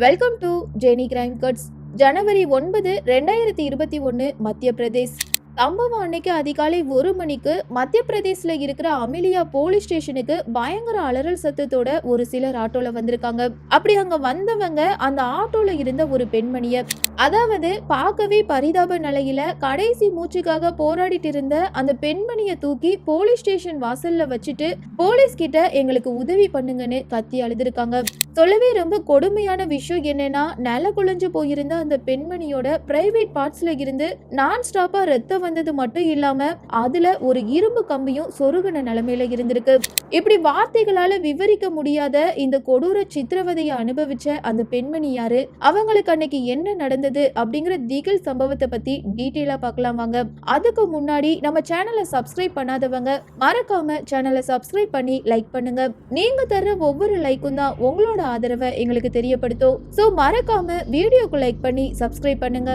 Welcome to Jenny crime cuts ஜனவரி ஒன்பது ரெண்டாயிரத்தி இருபத்தி ஒன்று மத்திய பிரதேஷ் சம்பவம் அன்னைக்கு அதிகாலை ஒரு மணிக்கு மத்திய பிரதேசில் இருக்கிற அமிலியா போலீஸ் ஸ்டேஷனுக்கு பயங்கர அலறல் சத்தத்தோட ஒரு சிலர் ஆட்டோல வந்திருக்காங்க. அப்படி அங்க வந்தவங்க அந்த ஆட்டோல இருந்த ஒரு பெண்மணிய அதாவது பார்க்கவே பரிதாப நிலையில கடைசி மூச்சுக்காக போராடிட்டு இருந்த அந்த பெண்மணிய தூக்கி போலீஸ் ஸ்டேஷன் வாசல்ல வச்சுட்டு போலீஸ் கிட்ட எங்களுக்கு உதவி பண்ணுங்கன்னு கத்தி அழுதுருக்காங்க. சொல்லவே ரொம்ப கொடுமையான விஷயம் என்னன்னா நில குழஞ்சு போயிருந்த அந்த பெண்மணியோட பிரைவேட் பார்ட்ஸ்ல இருந்து நான் ஸ்டாப்பா ரத்தம் வந்தது மட்டும் இல்லாம அதுல ஒரு இரும்பு கம்பியும் சொருகுன நிலைமையில இருந்திருக்கு. இப்படி வார்த்தைகளால விவரிக்க முடியாத இந்த கொடூர சித்திரவதையை அனுபவிச்ச அந்த பெண்மணி யாரு? அவங்களுக்கு அன்னைக்கு என்ன நடந்தது அப்படிங்கிற திகில் சம்பவத்தை பத்தி டீட்டெயிலா பார்க்கலாம் வாங்க. அதுக்கு முன்னாடி நம்ம சேனலை சப்ஸ்கிரைப் பண்ணாதவங்க மறக்காம சேனலை சப்ஸ்கிரைப் பண்ணி லைக் பண்ணுங்க. நீங்க தர்ற ஒவ்வொரு லைக்கும் தான் உங்களோட ஆதரவை எங்களுக்கு தெரியப்படுத்தும். ஸோ மறக்காம வீடியோக்கு லைக் பண்ணி சப்ஸ்கிரைப் பண்ணுங்க.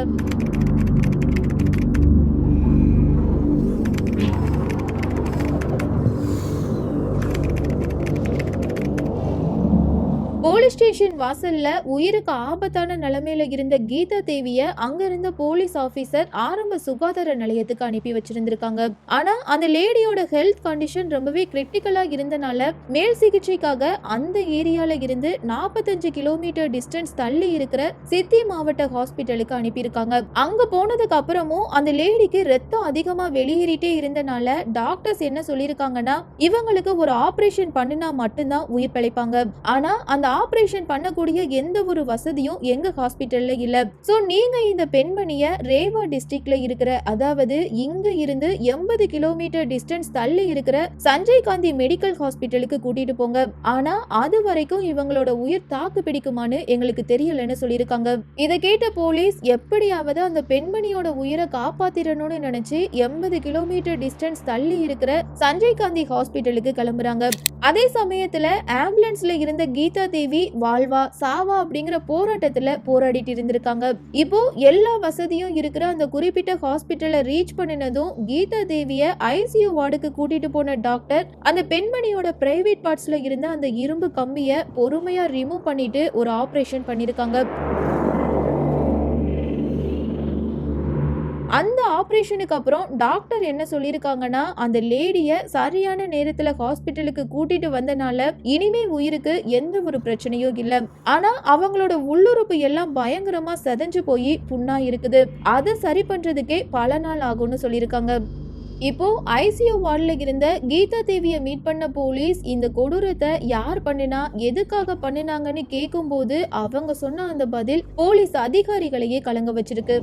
ஸ்டேஷன் வாசல்ல உயிருக்கு ஆபத்தான நிலைமையில இருந்த கீதா தேவிய அங்க இருந்த போலீஸ் ஆபீசர் ஆரம்ப சுகாதார நிலையத்துக்கு அனுப்பி வச்சிருந்திருக்காங்க. ஆனா அந்த லேடியோட ஹெல்த் கண்டிஷன் ரொம்பவே கிரிட்டிக்கலா இருந்தனால மேல் சிகிச்சைக்காக அந்த ஏரியால இருந்து நாற்பத்தஞ்சு கிலோமீட்டர் டிஸ்டன்ஸ் தள்ளி இருக்கிற சித்தி மாவட்ட ஹாஸ்பிட்டலுக்கு அனுப்பியிருக்காங்க. அங்க போனதுக்கு அப்புறமும் அந்த லேடிக்கு ரத்தம் அதிகமா வெளியேறிட்டே இருந்தனால டாக்டர்ஸ் என்ன சொல்லியிருக்காங்கன்னா இவங்களுக்கு ஒரு ஆபரேஷன் பண்ணினா மட்டும்தான் உயிர் பிழைப்பாங்க. ஆனா அந்த ஆபரேஷன் பண்ணக்கூடிய எந்த ஒரு வசதியும் எங்க ஹாஸ்பிட்டல்ல இல்ல. சோ நீங்க இந்த பெண்மணிய ரேவா டிஸ்ட்ரிக்ட்ல இருக்கிற அதாவது இங்க இருந்து எண்பது கிலோமீட்டர் டிஸ்டன்ஸ் தள்ளி இருக்கிற சஞ்சய் காந்தி மெடிக்கல் ஹாஸ்பிட்டலுக்கு கூட்டிட்டு போங்க. ஆனா அது வரைக்கும் இவங்களோட உயிர் தாக்கு பிடிக்குமான்னு எங்களுக்கு தெரியலன்னு சொல்லியிருக்காங்க. இதை கேட்ட போலீஸ் எப்படியாவது அந்த பெண்மணியோட உயிரை காப்பாத்திரணும்னு நினைச்சு எண்பது கிலோமீட்டர் டிஸ்டன்ஸ் தள்ளி இருக்கிற சஞ்சய் காந்தி ஹாஸ்பிட்டலுக்கு கிளம்புறாங்க. அதே சமயத்துல ஆம்புலன்ஸ்ல இருந்த கீதா தேவி வாழ்வா சாவா அப்படிங்கிற போராட்டத்தில் போராடிட்டு இருந்திருக்காங்க. இப்போ எல்லா வசதியும் இருக்கிற அந்த குறிப்பிட்ட ஹாஸ்பிட்டலை ரீச் பண்ணினதும் கீதா தேவியை ஐசியூ வார்டுக்கு கூட்டிட்டு போன டாக்டர் அந்த பெண்மணியோட பிரைவேட் பார்ட்ஸ்ல இருந்த அந்த இரும்பு கம்பியை பொறுமையா ரிமூவ் பண்ணிட்டு ஒரு ஆப்ரேஷன் பண்ணியிருக்காங்க அந்த ஆப்ரேஷனுக்கு அப்புறம் டாக்டர் என்ன சொல்லியிருக்காங்கன்னா அந்த லேடியை சரியான நேரத்தில் ஹாஸ்பிட்டலுக்கு கூட்டிட்டு வந்தனால இனிமே உயிருக்கு எந்த ஒரு பிரச்சனையும் இல்லை. ஆனால் அவங்களோட உள்ளுறுப்பு எல்லாம் பயங்கரமாக செதஞ்சு போய் புண்ணா இருக்குது. அதை சரி பண்ணுறதுக்கே பல நாள் ஆகும்னு சொல்லியிருக்காங்க. இப்போ ஐசியூ வார்டில் இருந்த கீதா தேவியை மீட் பண்ண போலீஸ் இந்த கொடூரத்தை யார் பண்ணினா எதுக்காக பண்ணினாங்கன்னு கேட்கும்போது அவங்க சொன்ன அந்த பதில் போலீஸ் அதிகாரிகளையே கலங்க வச்சிருக்கு.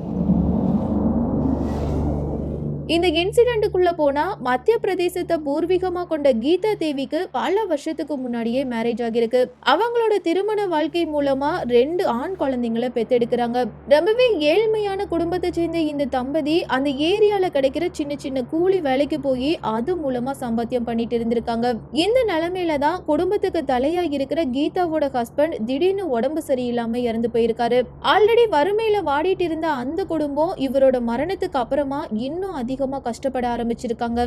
இந்த இன்சிடென்ட்டுக்குள்ள போனா மத்திய பிரதேசத்தை பூர்வீகமா கொண்ட கீதா தேவிக்கு பல வருஷத்துக்கு முன்னாடியே மேரேஜ் ஆகியிருக்கு. அவங்களோட திருமண வாழ்க்கை மூலமா ரெண்டு ஆண் குழந்தைங்களை பெத்தெடுக்கிறாங்க ரொம்பவே ஏழ்மையான குடும்பத்தை சேர்ந்த இந்த தம்பதி அந்த ஏரியால கிடைக்கிற சின்ன சின்ன கூலி வேலைக்கு போய் அது மூலமா சம்பாத்தியம் பண்ணிட்டு இருந்திருக்காங்க. இந்த நிலைமையில தான் குடும்பத்துக்கு தலையா இருக்கிற கீதாவோட ஹஸ்பண்ட் திடீர்னு உடம்பு சரியில்லாம இறந்து போயிருக்காரு. ஆல்ரெடி வறுமையில வாடிட்டு இருந்த அந்த குடும்பம் இவரோட மரணத்துக்கு அப்புறமா இன்னும் அதிகமா கஷ்டப்பட ஆரம்பிச்சிருக்காங்க.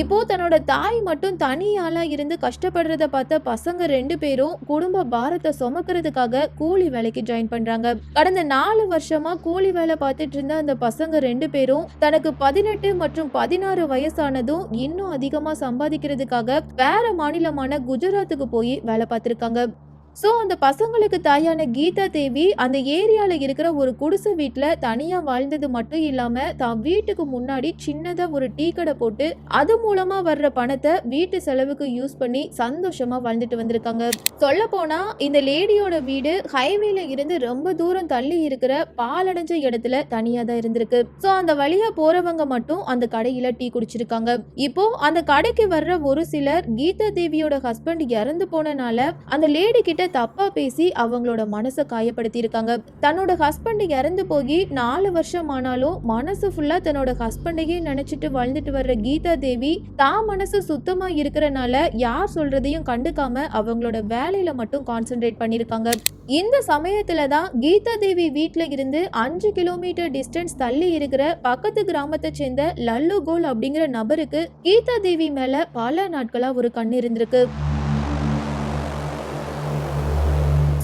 இப்போ தன்னோட தாய் மட்டும் தனியாளா இருந்து கஷ்டப்படுறத பார்த்த பசங்க ரெண்டு பேரும் குடும்ப பாரத்தை சுமக்கிறதுக்காக கூலி வேலைக்கு ஜாயின் பண்றாங்க. கடந்த நாலு வருஷமா கூலி வேலை பார்த்துட்டு இருந்த அந்த பசங்க ரெண்டு பேரும் தனக்கு பதினெட்டு மற்றும் பதினாறு வயசானதும் இன்னும் அதிகமா சம்பாதிக்கிறதுக்காக வேற மாநிலமான குஜராத்துக்கு போய் வேலை பார்த்திருக்காங்க. ஸோ அந்த பசங்களுக்கு தாயான கீதா தேவி அந்த ஏரியாவில் இருக்கிற ஒரு குடிசை வீட்டில் தனியாக வாழ்ந்தது மட்டும் இல்லாமல் தான் வீட்டுக்கு முன்னாடி சின்னதாக ஒரு டீ கடை போட்டு அது மூலமாக வர்ற பணத்தை வீட்டு செலவுக்கு யூஸ் பண்ணி சந்தோஷமாக வாழ்ந்துட்டு வந்திருக்காங்க. சொல்ல இந்த லேடியோட வீடு ஹைவேல இருந்து ரொம்ப தூரம் தள்ளி இருக்கிற பாலடைஞ்ச இடத்துல தனியாக தான் இருந்திருக்கு. ஸோ அந்த வழியா போகிறவங்க மட்டும் அந்த கடையில் டீ குடிச்சிருக்காங்க. இப்போ அந்த கடைக்கு வர்ற ஒரு சிலர் கீதா தேவியோட ஹஸ்பண்ட் இறந்து போனனால அந்த லேடி கிட்ட தப்பா பேசி அவங்களோட மனசை காயப்படுத்தியிருக்காங்க. தன்னோட ஹஸ்பண்ட் இறந்து போய் நாலு வருஷம் ஆனாலும் மனசு ஃபுல்லா தன்னோட ஹஸ்பண்டையே நினைச்சிட்டு வாழ்ந்துட்டு வர்ற கீதா தேவி தான் மனசு சுத்தமா இருக்கிறனால யார் சொல்றதையும் கண்டுக்காம அவங்களோட வேலையில மட்டும் கான்சென்ட்ரேட் பண்ணிருக்காங்க இந்த சமயத்தில் தான் கீதா தேவி வீட்டில் இருந்து அஞ்சு கிலோமீட்டர் டிஸ்டன்ஸ் தள்ளி இருக்கிற பக்கத்து கிராமத்தை சேர்ந்த லல்லு கோல் அப்படிங்கிற நபருக்கு கீதா தேவி மேல பல நாட்களா ஒரு கண் இருந்திருக்கு.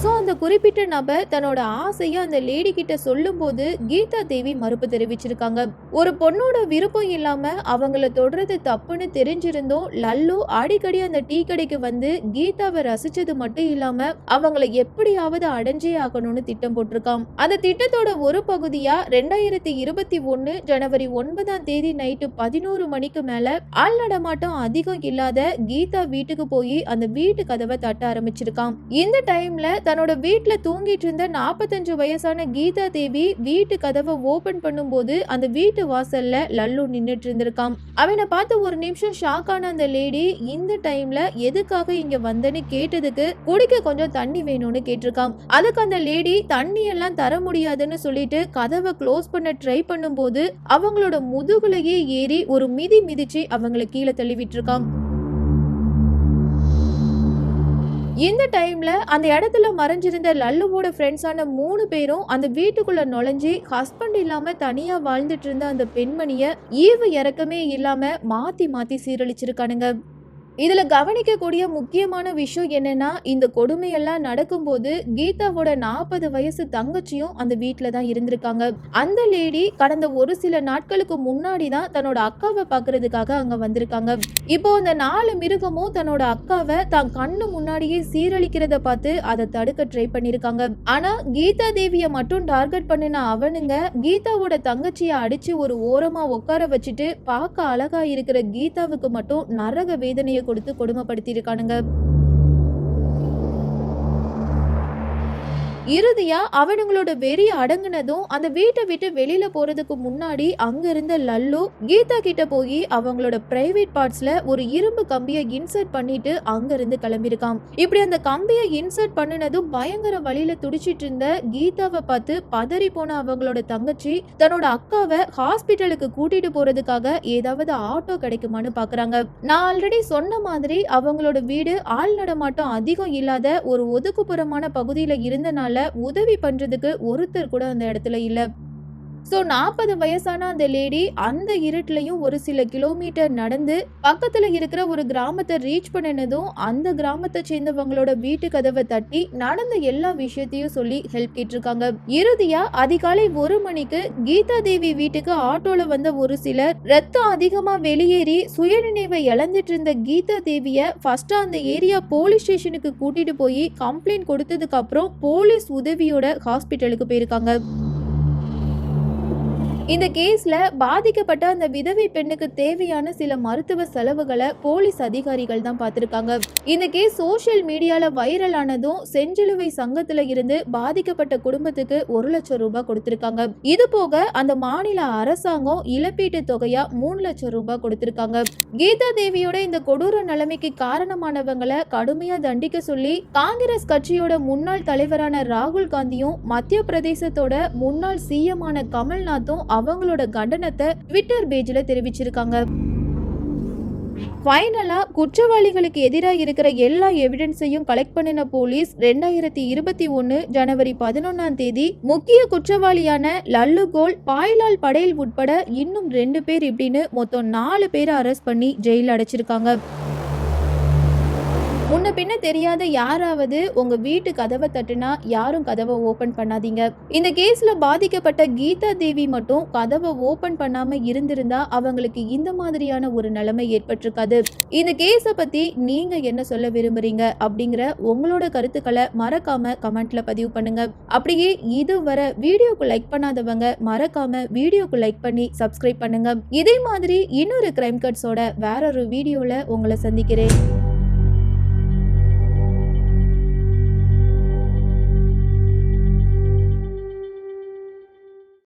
ஸோ அந்த குறிப்பிட்ட நபர் தன்னோட ஆசையை அந்த லேடி கிட்ட சொல்லும்போது கீதா தேவி மறுப்பு தெரிவிச்சிருக்காங்க. ஒரு பொண்ணோட விருப்பம் இல்லாம அவங்கள தொடுறது தப்புன்னு தெரிஞ்சிருந்தும் லல்லு அடிக்கடி அந்த டீ கடைக்கு வந்து கீதாவை ரசிச்சது மட்டும் இல்லாம அவங்கள எப்படியாவது அடைஞ்சே ஆகணும்னு திட்டம் போட்டிருக்கான் அந்த திட்டத்தோட ஒரு பகுதியா ரெண்டாயிரத்தி இருபத்தி ஒன்னு ஜனவரி ஒன்பதாம் தேதி நைட்டு பதினோரு மணிக்கு மேல ஆள் நடமாட்டம் அதிகம் இல்லாத கீதா வீட்டுக்கு போய் அந்த வீட்டு கதவை தட்ட ஆரம்பிச்சிருக்கான் இந்த டைம்ல தன்னோட வீட்டில் தூங்கிட்டு இருந்த நாற்பத்தஞ்சு வயசான கீதா தேவி வீட்டு கதவை ஓபன் பண்ணும்போது அந்த வீட்டு வாசல்ல லல்லு நின்றுட்டு இருந்திருக்கான் அவனை பார்த்து ஒரு நிமிஷம் ஷாக் ஆன அந்த லேடி இந்த டைம்ல எதுக்காக இங்க வந்தேன்னு கேட்டதுக்கு குடிக்க கொஞ்சம் தண்ணி வேணும்னு கேட்டிருக்கான் அதுக்கு அந்த லேடி தண்ணி எல்லாம் தர முடியாதுன்னு சொல்லிட்டு கதவை க்ளோஸ் பண்ண ட்ரை பண்ணும்போது அவங்களோட முதுகுலையே ஏறி ஒரு மிதி மிதிச்சு அவங்கள கீழே தள்ளி விட்டுருக்கான் இந்த டைமில் அந்த இடத்துல மறைஞ்சிருந்த லல்லுவோட ஃப்ரெண்ட்ஸான மூணு பேரும் அந்த வீட்டுக்குள்ளே நுழைஞ்சி ஹஸ்பண்ட் இல்லாமல் தனியாக வாழ்ந்துட்டு இருந்த அந்த பெண்மணியை ஈவு இறக்கமே இல்லாமல் மாற்றி மாற்றி சீரழிச்சிருக்கானுங்க. இதில் கவனிக்கக்கூடிய முக்கியமான விஷயம் என்னென்னா இந்த கொடுமையெல்லாம் நடக்கும்போது கீதாவோட நாற்பது வயசு தங்கச்சியும் அந்த வீட்டில் தான் இருந்திருக்காங்க. அந்த லேடி கடந்த ஒரு சில நாட்களுக்கு முன்னாடி தான் தன்னோட அக்காவை பார்க்கறதுக்காக அங்கே வந்திருக்காங்க. இப்போ அந்த நாலு மிருகமும் தன்னோட அக்காவை தான் கண்ணு முன்னாடியே சீரழிக்கிறத பார்த்து அதை தடுக்க ட்ரை பண்ணியிருக்காங்க ஆனால் கீதா தேவியை மட்டும் டார்கெட் பண்ணின அவனுங்க கீதாவோட தங்கச்சியை அடிச்சு ஒரு ஓரமாக உட்கார வச்சுட்டு பார்க்க அழகா இருக்கிற கீதாவுக்கு மட்டும் நரக வேதனையை கொடுத்து கொடுமைப்படுத்தியிருக்கானுங்க. இறுதியா அவனுங்களோட வெறி அடங்குனதும் அந்த வீட்டை விட்டு வெளியில போறதுக்கு முன்னாடி அங்க இருந்த லல்லு கீதா கிட்ட போய் அவங்களோட பிரைவேட் பார்ட்ஸ்ல ஒரு இரும்பு கம்பியை இன்சர்ட் பண்ணிட்டு அங்க இருந்து கிளம்பியிருக்கான் இப்படி அந்த கம்பியை இன்சர்ட் பண்ணினதும் பயங்கர வழியில துடிச்சிட்டு இருந்த கீதாவை பார்த்து பதறி போன அவங்களோட தங்கச்சி தன்னோட அக்காவை ஹாஸ்பிட்டலுக்கு கூட்டிட்டு போறதுக்காக ஏதாவது ஆட்டோ கிடைக்குமான்னு பாக்குறாங்க. நான் ஆல்ரெடி சொன்ன மாதிரி அவங்களோட வீடு ஆள் நடமாட்டம் அதிகம் இல்லாத ஒரு ஒதுக்குப்புறமான பகுதியில இருந்தனால உதவி பண்றதுக்கு ஒருத்தர் கூட அந்த இடத்துல இல்ல. ஸோ நாற்பது வயசான அந்த லேடி அந்த இருட்டிலையும் ஒரு சில கிலோமீட்டர் நடந்து பக்கத்தில் இருக்கிற ஒரு கிராமத்தை ரீச் பண்ணினதும் அந்த கிராமத்தை சேர்ந்தவங்களோட வீட்டு கதவை தட்டி நடந்த எல்லா விஷயத்தையும் சொல்லி ஹெல்ப் கேட்டிருக்காங்க. இறுதியா அதிகாலை ஒரு மணிக்கு கீதா தேவி வீட்டுக்கு ஆட்டோல வந்த ஒரு சிலர் ரத்தம் அதிகமா வெளியேறி சுயநினைவை இழந்துட்டு இருந்த கீதா தேவிய ஃபர்ஸ்ட் அந்த ஏரியா போலீஸ் ஸ்டேஷனுக்கு கூட்டிட்டு போய் கம்ப்ளைண்ட் கொடுத்ததுக்கு அப்புறம் போலீஸ் உதவியோட ஹாஸ்பிட்டலுக்கு போயிருக்காங்க. இந்த கேஸ்ல பாதிக்கப்பட்ட அந்த விதவை பெண்ணுக்கு தேவையான சில மருத்துவ செலவுகளை போலீஸ் அதிகாரிகள் தான் பார்த்திருக்காங்க. இந்த கேஸ் சோஷியல் மீடியால வைரல் ஆனதும் செஞ்சிலுவை சங்கத்துல இருந்து பாதிக்கப்பட்ட குடும்பத்துக்கு ஒரு லட்சம் ரூபாய் கொடுத்திருக்காங்க. இது போக அந்த மாநில அரசாங்கம் இழப்பீட்டு தொகையா மூணு லட்சம் ரூபாய் கொடுத்திருக்காங்க. கீதா தேவியோட இந்த கொடூர நிலைமைக்கு காரணமானவங்களை கடுமையா தண்டிக்க சொல்லி காங்கிரஸ் கட்சியோட முன்னாள் தலைவரான ராகுல் காந்தியும் மத்திய பிரதேசத்தோட முன்னாள் சிஎம் ஆன கமல்நாத்தும் அவங்களோட கண்டனத்தை ட்விட்டர் பேஜில் தெரிவிச்சிருக்காங்க. ஃபைனலா குற்றவாளிகளுக்கு எதிராக இருக்கிற எல்லா எவிடன்ஸையும் கலெக்ட் பண்ணின போலீஸ் ரெண்டாயிரத்தி இருபத்தி ஒன்னு ஜனவரி பதினொன்னாம் தேதி முக்கிய குற்றவாளியான லல்லு கோல் பாய்லால் படையல் உட்பட இன்னும் ரெண்டு பேர் இப்படின்னு மொத்தம் நாலு பேரை அரெஸ்ட் பண்ணி ஜெயிலில் அடைச்சிருக்காங்க. முன்ன பின்ன தெரியாத யாராவது உங்க வீட்டு கதவை தட்டுனா யாரும் கதவை ஓபன் பண்ணாதீங்க. இந்த கேஸ்ல பாதிக்கப்பட்ட கீதா தேவி மட்டும் கதவை ஓபன் பண்ணாம இருந்திருந்தா அவங்களுக்கு இந்த மாதிரியான ஒரு நிலைமை ஏற்பட்டிருக்காது. இந்த கேஸை பத்தி நீங்க என்ன சொல்ல விரும்புறீங்க அப்படிங்கிற உங்களோட கருத்துக்களை மறக்காம கமெண்ட்ல பதிவு பண்ணுங்க. அப்படியே இதுவரை வீடியோக்கு லைக் பண்ணாதவங்க மறக்காம வீடியோக்கு லைக் பண்ணி சப்ஸ்கிரைப் பண்ணுங்க. இதே மாதிரி இன்னொரு கிரைம் கட்ஸோட வேற ஒரு வீடியோல உங்களை சந்திக்கிறேன்.